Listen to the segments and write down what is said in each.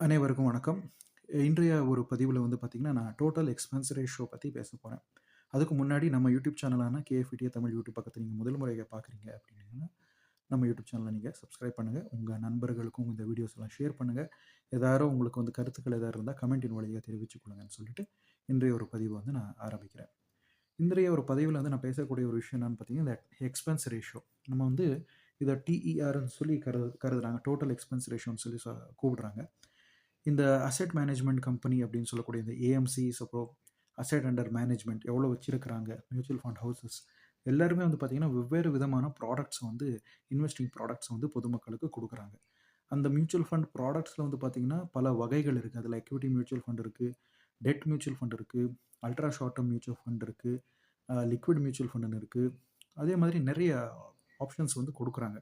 அனைவருக்கும் வணக்கம். இன்றைய ஒரு பதிவில் வந்து பார்த்திங்கன்னா நான் டோட்டல் எக்ஸ்பென்ஸ் ரேஷியோ பற்றி பேச போகிறேன் அதுக்கு முன்னாடி நம்ம YouTube சேனலான K F D A Tamil YouTube பக்கத்தில் நீங்கள் முதல் முறையாக பார்க்குறீங்க அப்படின்னா நம்ம யூடியூப் சேனலை நீங்கள் சப்ஸ்கிரைப் பண்ணுங்கள் உங்கள் நண்பர்களுக்கும் இந்த வீடியோஸ் எல்லாம் ஷேர் பண்ணுங்கள் ஏதாரும் உங்களுக்கு வந்து கருத்துக்கள் ஏதாவது இருந்தால் கமெண்ட்டின் வழியாக தெரிவிச்சுக் கொள்ளுங்கன்னு சொல்லிட்டு, இன்றைய ஒரு பதிவு வந்து நான் ஆரம்பிக்கிறேன். இன்றைய ஒரு பதிவில் வந்து நான் பேசக்கூடிய ஒரு விஷயம் என்னன்னு பார்த்தீங்கன்னா, இந்த எக்ஸ்பென்ஸ் ரேஷியோ. நம்ம வந்து இதை டிஇஆர்ன்னு சொல்லி கரு கருதுறாங்க. டோட்டல் எக்ஸ்பென்ஸ் ரேஷியோன்னு சொல்லி கூப்பிடுறாங்க. இந்த அசெட் மேனேஜ்மெண்ட் கம்பெனி அப்படின்னு சொல்லக்கூடிய இந்த ஏஎம்சிஸ் அப்புறம் அசெட் அண்டர் மேனேஜ்மெண்ட் எவ்வளோ வச்சுருக்கிறாங்க? மியூச்சுவல் ஃபண்ட் ஹவுஸஸ் எல்லாருமே வந்து பார்த்திங்கன்னா வெவ்வேறு விதமான ப்ராடக்ட்ஸ் வந்து இன்வெஸ்டிங் ப்ராடக்ட்ஸ் வந்து பொதுமக்களுக்கு கொடுக்குறாங்க. அந்த மியூச்சுவல் ஃபண்ட் ப்ராடக்ட்ஸில் வந்து பார்த்தீங்கன்னா, பல வகைகள் இருக்குது அதில் எக்விட்டி மியூச்சுவல் ஃபண்ட் இருக்குது டெட் மியூச்சுவல் ஃபண்ட் இருக்குது அல்ட்ரா ஷார்ட் மியூச்சுவல் ஃபண்ட் இருக்குது லிக்விட் மியூச்சுவல் ஃபண்டுன்னு இருக்குது அதே மாதிரி நிறைய ஆப்ஷன்ஸ் வந்து கொடுக்குறாங்க.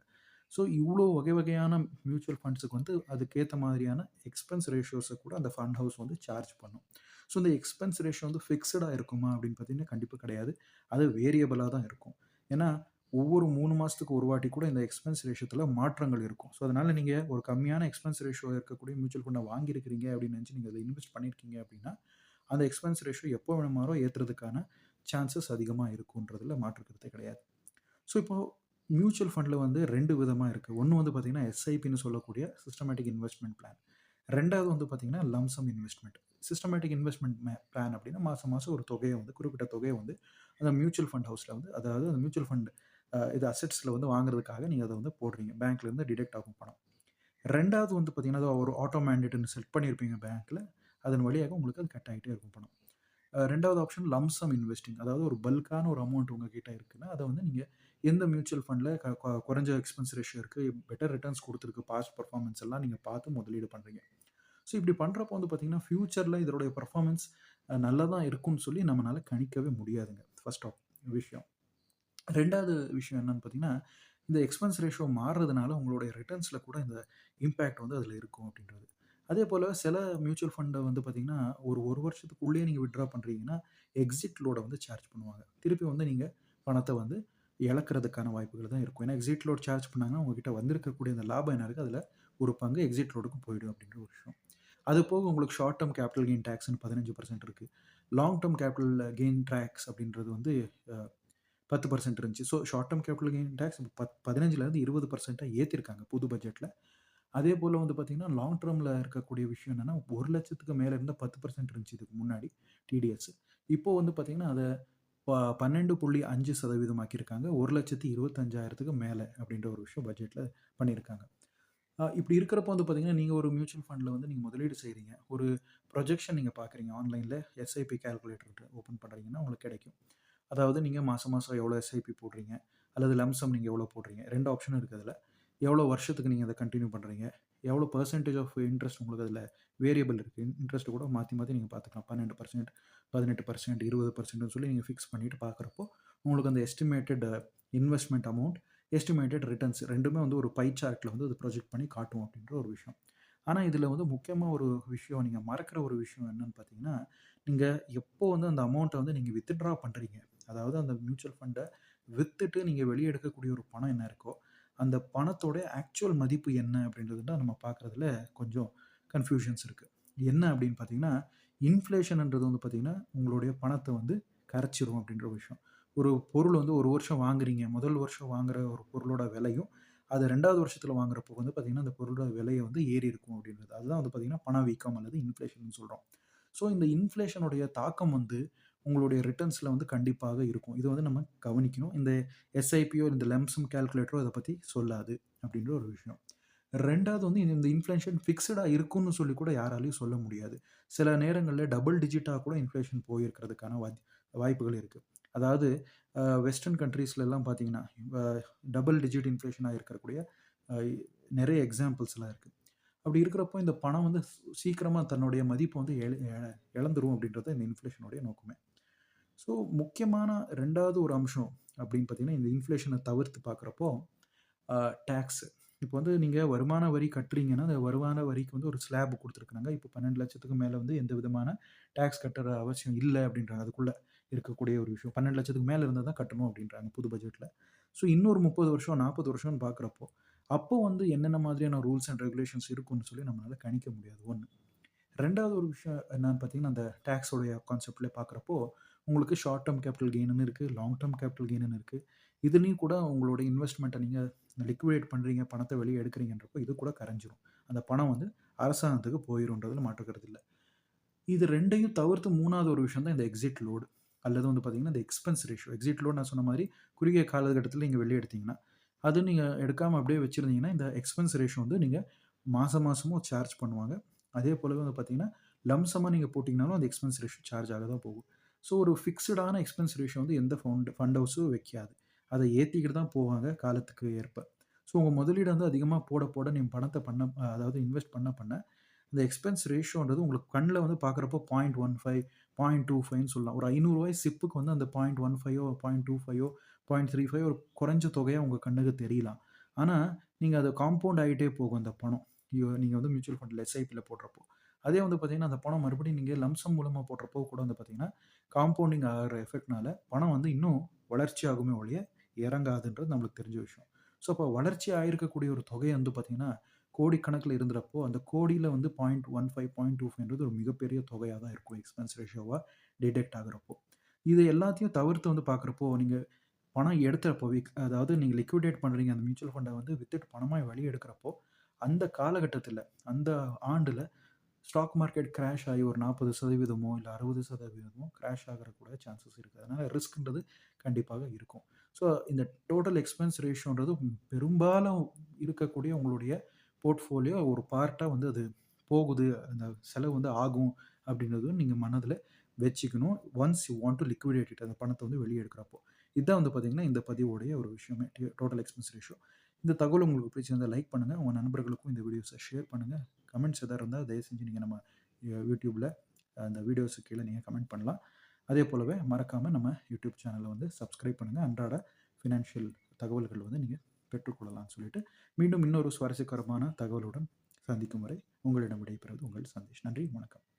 ஸோ இவ்வளோ வகை வகையான மியூச்சுவல் ஃபண்ட்ஸுக்கு வந்து அதுக்கேற்ற மாதிரியான எக்ஸ்பென்ஸ் ரேஷியோஸை கூட அந்த ஃபண்ட் ஹவுஸ் வந்து சார்ஜ் பண்ணும். ஸோ இந்த எக்ஸ்பென்ஸ் ரேஷியோ வந்து ஃபிக்ஸடாக இருக்குமா அப்படின்னு பார்த்தீங்கன்னா, கண்டிப்பாக கிடையாது. அது வேரியபிளாக தான் இருக்கும். ஏன்னா, ஒவ்வொரு மூணு மாதத்துக்கு ஒரு வாட்டி கூட இந்த எக்ஸ்பென்ஸ் ரேஷியத்தில் மாற்றங்கள் இருக்கும். ஸோ அதனால் நீங்கள் ஒரு கம்மியான எக்ஸ்பென்ஸ் ரேஷியோ இருக்கக்கூடிய மியூச்சுவல் ஃபண்டை வாங்கியிருக்கிறீங்க அப்படின்னு நினச்சி நீங்கள் அதை இன்வெஸ்ட் பண்ணியிருக்கீங்க அப்படின்னா, அந்த எக்ஸ்பென்ஸ் ரேஷியோ எப்போ வேணுமாரோ ஏற்றுறதுக்கான சான்சஸ் அதிகமாக இருக்குன்றதில் மாற்றுக்கிறதே கிடையாது. ஸோ இப்போது மியூச்சுவல் ஃபண்டில் வந்து ரெண்டு விதமாக இருக்குது ஒன்று வந்து பார்த்தீங்கன்னா, எஸ்ஐபின்னு சொல்லக்கூடிய சிஸ்டமேட்டிக் இன்வெஸ்ட்மெண்ட் பிளான். ரெண்டாவது வந்து பார்த்தீங்கன்னா, lump sum investment systematic investment மே பிளான் அப்படின்னா, மாதம் மாதம் ஒரு தொகையை வந்து குறிப்பிட்ட தொகையை வந்து அந்த மியூச்சுவல் ஃபண்ட் ஹவுஸில் வந்து அதாவது அந்த மியூச்சுவல் ஃபண்ட் இது அசெட்ஸில் வந்து வாங்குறதுக்காக நீங்கள் அதை வந்து போடுறீங்க. பேங்க்லேருந்து டிடெக்ட் ஆகும் பணம். ரெண்டாவது வந்து பார்த்தீங்கன்னா, அது ஒரு ஆட்டோ மேண்டேட்னு செட் பண்ணியிருப்பீங்க பேங்க்கில் அதன் வழியாக உங்களுக்கு அது கட் ஆகிட்டே இருக்கும் பணம். ரெண்டாவது ஆப்ஷன் லம்சம் இன்வெஸ்டிங். அதாவது ஒரு பல்க்கான ஒரு அமௌண்ட் உங்ககிட்ட இருக்குன்னா, அதை வந்து நீங்கள் எந்த மியூச்சுவல் ஃபண்டில் க குறைஞ்ச எக்ஸ்பென்ஸ் ரேஷியோ இருக்குது பெட்டர் ரிட்டர்ன்ஸ் கொடுத்துருக்கு பாஸ்ட் பர்ஃபார்மன்ஸ் எல்லாம் நீங்கள் பார்த்து முதலீடு பண்ணுறீங்க ஸோ இப்படி பண்ணுறப்போ வந்து பார்த்தீங்கன்னா, ஃப்யூச்சரில் இதோடைய பர்ஃபார்மன்ஸ் நல்லா தான் இருக்கும்னு சொல்லி நம்மளால் கணிக்கவே முடியாதுங்க. ஃபர்ஸ்ட் ஆஃப் விஷயம். ரெண்டாவது விஷயம் என்னன்னு பார்த்தீங்கன்னா, இந்த எக்ஸ்பென்ஸ் ரேஷியோ மாறுறதுனால உங்களுடைய ரிட்டர்ன்ஸில் கூட இந்த இம்பேக்ட் வந்து அதில் இருக்கும் அப்படின்றது. அதே போல் சில மியூச்சுவல் ஃபண்டை வந்து பார்த்திங்கன்னா ஒரு ஒரு வருஷத்துக்குள்ளேயே நீங்கள் வித்ட்ரா பண்ணுறீங்கன்னா எக்ஸிட் லோடை வந்து சார்ஜ் பண்ணுவாங்க. திருப்பி வந்து நீங்கள் பணத்தை வந்து இழக்கிறதுக்கான வாய்ப்புகள் தான் இருக்கும். ஏன்னா எக்ஸிட் லோட் சார்ஜ் பண்ணாங்கன்னா, உங்ககிட்ட வந்திருக்கக்கூடிய அந்த லாபம் என்ன இருக்குது அதில் ஒரு பங்கு எக்ஸிட் லோடுக்கும் போயிடும் அப்படின்ற ஒரு விஷயம். அது போக உங்களுக்கு ஷார்ட் டேர்ம் கேபிட்டல் கெயின் டேக்ஸ்னு பதினஞ்சு பர்சன்ட் இருக்குது long term capital gain tax அப்படின்றது வந்து பத்து பர்சன்ட் இருந்துச்சு. So short term capital gain tax பத் பதினஞ்சுலேருந்து இருபது பர்சன்ட்டாக ஏற்றிருக்காங்க புது பட்ஜெட்டில் அதே போல் வந்து பார்த்தீங்கன்னா, லாங் டேர்மில் இருக்கக்கூடிய விஷயம் என்னென்னா ஒரு லட்சத்துக்கு மேலே இருந்தால் பத்து பர்சன்ட் இருந்துச்சு இதுக்கு முன்னாடி டிடிஎஸ். இப்போது வந்து பார்த்திங்கன்னா அதை ப 12.5% ஆக்கியிருக்காங்க. 1,25,000க்கு மேல அப்படின்ற ஒரு விஷயம் பட்ஜெட்டில் பண்ணியிருக்காங்க. இப்படி இருக்கிறப்போ வந்து பார்த்தீங்கன்னா, நீங்கள் ஒரு மியூச்சுவல் ஃபண்டில் வந்து நீங்கள் முதலீடு செய்கிறீங்க ஒரு ப்ரொஜெக்ஷன் நீங்கள் பார்க்குறீங்க. ஆன்லைனில் எஸ்ஐபி கால்குலேட்டர் ஓப்பன் பண்ணுறீங்கன்னா உங்களுக்கு கிடைக்கும். அதாவது நீங்கள் மாதம் மாதம் எவ்வளோ எஸ்ஐபி போடுறீங்க, அல்லது லம்ப் சம் எவ்வளோ போடுறீங்க. ரெண்டு ஆப்ஷனும் இருக்குது அதில் எவ்வளோ வருஷத்துக்கு நீங்கள் அதை கண்டினியூ பண்ணுறீங்க எவ்வளோ பர்சன்டேஜ் ஆஃப் இன்ட்ரெஸ்ட் உங்களுக்கு அதில் வேரியபிள் இருக்குது இன்ட்ரெஸ்ட் கூட மாற்றி மாற்றி நீங்கள் பார்த்துக்கலாம். பன்னெண்டு பர்சன்ட் பதினெட்டு பர்சன்ட் இருபது பர்சன்ட்னு சொல்லி நீங்கள் ஃபிக்ஸ் பண்ணிவிட்டு பார்க்குறப்போ, உங்களுக்கு அந்த estimated investment amount, estimated returns ரெண்டுமே வந்து ஒரு பை சார்ட்டில் வந்து அது ப்ரொஜெக்ட் பண்ணி காட்டும் அப்படின்ற ஒரு விஷயம். ஆனால் இதில் வந்து முக்கியமாக ஒரு விஷயம் நீங்கள் மறக்கிற ஒரு விஷயம் என்னன்னு பார்த்தீங்கன்னா, நீங்கள் எப்போ வந்து அந்த அமௌண்ட்டை வந்து நீங்கள் வித்ட்ரா பண்ணுறீங்க அதாவது அந்த மியூச்சுவல் ஃபண்டை வித்துட்டு நீங்கள் வெளியெடுக்கக்கூடிய ஒரு பணம் என்ன இருக்கோ, அந்த பணத்தோட ஆக்சுவல் மதிப்பு என்ன அப்படின்றது தான் நம்ம பார்க்குறதுல கொஞ்சம் கன்ஃப்யூஷன்ஸ் இருக்குது என்ன அப்படின்னு பார்த்தீங்கன்னா, இன்ஃப்ளேஷன்ன்றது வந்து பார்த்தீங்கன்னா, உங்களுடைய பணத்தை வந்து கரைச்சிரும் அப்படின்ற விஷயம். ஒரு பொருள் வந்து ஒரு வருஷம் வாங்குறீங்க. முதல் வருஷம் வாங்குற ஒரு பொருளோட விலையும், அது ரெண்டாவது வருஷத்தில் வாங்குறப்போ வந்து பார்த்தீங்கன்னா, அந்த பொருளோட விலையை வந்து ஏறி இருக்கும் அப்படின்றது. அதுதான் வந்து பார்த்தீங்கன்னா, பணவீக்கம் அல்லது இன்ஃப்ளேஷன் சொல்கிறோம் ஸோ இந்த இன்ஃப்ளேஷனுடைய தாக்கம் வந்து உங்களுடைய ரிட்டர்ன்ஸில் வந்து கண்டிப்பாக இருக்கும். இது வந்து நம்ம கவனிக்கணும். இந்த எஸ்ஐபியோ, இந்த லெம்சம் கேல்குலேட்டரோ கால்குலேட்டரோ பற்றி சொல்லாது அப்படின்ற ஒரு விஷயம். ரெண்டாவது வந்து இந்த இன்ஃப்ளேஷன் ஃபிக்ஸ்டா இருக்கும்னு சொல்லி கூட யாராலையும் சொல்ல முடியாது. சில நேரங்களில் டபுள் டிஜிட்டாக கூட இன்ஃப்ளேஷன் போயிருக்கிறதுக்கான வாய் வாய்ப்புகள் இருக்குது அதாவது வெஸ்டர்ன் கண்ட்ரீஸ்லலாம் பார்த்தீங்கன்னா, டபுள் டிஜிட் இன்ஃப்ளேஷனாக இருக்கக்கூடிய நிறைய எக்ஸாம்பிள்ஸ்லாம் இருக்குது அப்படி இருக்கிறப்போ இந்த பணம் வந்து சீக்கிரமாக தன்னுடைய மதிப்பு வந்து எழ இழந்துரும் அப்படின்றது இந்த இன்ஃப்ளேஷனுடைய நோக்கமே. ஸோ முக்கியமான ரெண்டாவது ஒரு அம்சம் அப்படின்னு பார்த்தீங்கன்னா, இந்த இன்ஃப்ளேஷனை தவிர்த்து பார்க்குறப்போ, டேக்ஸு இப்போ வந்து நீங்கள் வருமான வரி கட்டுறீங்கன்னா, அந்த வருமான வரிக்கு வந்து ஒரு ஸ்லாப் கொடுத்துருக்குறாங்க இப்போ பன்னெண்டு லட்சத்துக்கு மேலே வந்து எந்த விதமான டேக்ஸ் கட்டுற அவசியம் இல்லை அப்படின்றாங்க. அதுக்குள்ளே இருக்கக்கூடிய ஒரு விஷயம். பன்னெண்டு லட்சத்துக்கு மேலே இருந்தால் தான் கட்டணும் அப்படின்றாங்க புது பட்ஜெட்டில் ஸோ இன்னொரு 30 வருஷம், 40 வருஷம்னு பார்க்குறப்போ, அப்போ வந்து என்னென்ன மாதிரியான ரூல்ஸ் அண்ட் ரெகுலேஷன்ஸ் இருக்குன்னு சொல்லி நம்மளால கணிக்க முடியாது. ஒன்று ரெண்டாவது ஒரு விஷயம் என்னன்னு பார்த்தீங்கன்னா, அந்த டேக்ஸோடைய கான்செப்டில் பார்க்குறப்போ, உங்களுக்கு ஷார்ட் டேர்ம் கேபிட்டல் கெயின்னு இருக்குது லாங் டேர்ம் கேபிட்டல் கெயின்னு இருக்குது இதுலேயும் கூட உங்களோட இன்வெஸ்ட்மெண்ட்டை நீங்கள் லிக்விடேட் பண்ணுறீங்க பணத்தை வெளியே எடுக்கிறீங்கன்றப்போ இது கூட கரைஞ்சிரும். அந்த பணம் வந்து அரசாங்கத்துக்கு போயிரும்ன்றதுல மாற்றுக்கிறது இல்லை. இது ரெண்டையும் தவிர்த்து மூணாவது ஒரு விஷயம் தான் இந்த எக்ஸிட் லோடு அல்லது வந்து பார்த்தீங்கன்னா, இந்த எக்ஸ்பென்ஸ் ரேஷியோ. எக்ஸிட் லோடு நான் சொன்ன மாதிரி குறுகிய காலகட்டத்தில் நீங்கள் வெளியே எடுத்தீங்கன்னா, அது நீங்கள் எடுக்காமல் அப்படியே வச்சுருந்தீங்கன்னா இந்த எக்ஸ்பென்ஸ் ரேஷியோ வந்து நீங்கள் மாதம் மாதமும் சார்ஜ் பண்ணுவாங்க. அதே போலவே வந்து பார்த்தீங்கன்னா, லம்சமாக நீங்கள் போட்டிங்கனாலும் அந்த எக்ஸ்பென்ஸ் ரேஷியோ சார்ஜ் ஆக தான் போகும். ஸோ ஒரு ஃபிக்ஸ்டான எக்ஸ்பென்ஸ் ரேஷியோ வந்து எந்த ஃபவுண்ட் ஃபண்ட் ஹவுஸும் வைக்காது. அதை ஏற்றிக்கிட்டு தான் போவாங்க காலத்துக்கு ஏற்ப. ஸோ உங்கள் முதலீடு வந்து அதிகமாக போட போட நீங்கள் பணத்தை பண்ண அதாவது இன்வெஸ்ட் பண்ண பண்ண, இந்த எக்ஸ்பென்ஸ் ரேஷியோன்றது உங்களுக்கு கண்ணில் வந்து பார்க்குறப்போ 0.15, 0.25ன்னு சொல்லலாம். ஒரு ஐநூறுரூவாய் சிப்புக்கு வந்து அந்த பாயிண்ட் ஒன் ஃபைவோ பாய்ண்ட் டூ ஃபைவோ பாயிண்ட் த்ரீ ஃபைவ் ஒரு குறைஞ்ச தொகையாக உங்கள் கண்ணுக்கு தெரியலாம். ஆனால் நீங்கள் அது காம்பவுண்ட் ஆகிட்டே போகும் அந்த பணம். ஐயோ நீங்கள் வந்து மியூச்சுவல் ஃபண்டில் எஸ்ஐபியில் போடுறப்போ. அதே வந்து பார்த்தீங்கன்னா, அந்த பணம் மறுபடியும் நீங்கள் லம்சம் மூலமாக போடுறப்போ கூட வந்து பார்த்தீங்கன்னா, காம்பவுண்டிங் ஆகிற எஃபெக்ட்னால பணம் வந்து இன்னும் வளர்ச்சி ஆகுமே ஒழிய, இறங்காதுன்றது நம்மளுக்கு தெரிஞ்ச விஷயம். ஸோ அப்போ வளர்ச்சி ஆகிருக்கக்கூடிய ஒரு தொகை வந்து பார்த்தீங்கன்னா, கோடிக்கணக்கில் இருந்துறப்போ அந்த கோடியில் வந்து 0.15, 0.25ன்றது ஒரு மிகப்பெரிய தொகையாக தான் இருக்கும். எக்ஸ்பென்ஸ் ரேஷியோவாக டிடெக்ட் ஆகிறப்போ இது எல்லாத்தையும் தவிர்த்து வந்து பார்க்குறப்போ, நீங்கள் பணம் எடுத்தப்போ விக் அதாவது நீங்கள் லிக்விடேட் பண்ணுறீங்க அந்த மியூச்சுவல் ஃபண்டை வந்து வித்துட்டு பணமா வெளியே எடுக்கிறப்போ, அந்த காலகட்டத்தில் அந்த ஆண்டில் ஸ்டாக் மார்க்கெட் கிராஷ் ஆகி ஒரு நாற்பது சதவீதமோ இல்லை அறுபது சதவீதமோ கிராஷ் ஆகிறக்கூட கூட சான்சஸ் இருக்குது அதனால் ரிஸ்க்ன்றது கண்டிப்பாக இருக்கும். ஸோ இந்த டோட்டல் எக்ஸ்பென்ஸ் ரேஷியோன்றது பெரும்பாலும் இருக்கக்கூடிய உங்களுடைய போர்ட்ஃபோலியோ ஒரு பார்ட்டாக வந்து அது போகுது. அந்த செலவு வந்து ஆகும் அப்படின்றதும் நீங்கள் மனதில் வச்சுக்கணும். Once you want to liquidate அந்த பணத்தை வந்து வெளியே எடுக்கிறப்போ. இதான் வந்து பார்த்திங்கன்னா இந்த பதிவோடைய ஒரு விஷயமே. Total expense ratio. இந்த தகவல் உங்களுக்கு பிடிச்சிருந்தால் லைக் பண்ணுங்கள் உங்கள் நண்பர்களுக்கும் இந்த வீடியோஸை ஷேர் பண்ணுங்கள் கமெண்ட்ஸ் எதாவது இருந்தால் தயவு செஞ்சு நீங்கள் நம்ம யூடியூப்பில் அந்த வீடியோஸுக்கு கீழே நீங்கள் கமெண்ட் பண்ணலாம். அதே போலவே மறக்காமல் நம்ம யூடியூப் சேனலை வந்து சப்ஸ்கிரைப் பண்ணுங்கள் அன்றாட ஃபினான்ஷியல் தகவல்கள் வந்து நீங்கள் பெற்றுக்கொள்ளலாம்னு சொல்லிட்டு, மீண்டும் இன்னொரு சுவாரஸ்யகரமான தகவலுடன் சந்திக்கும் வரை உங்களிடம் விடைபெறுவது உங்கள் சந்தேஷ் நன்றி, வணக்கம்.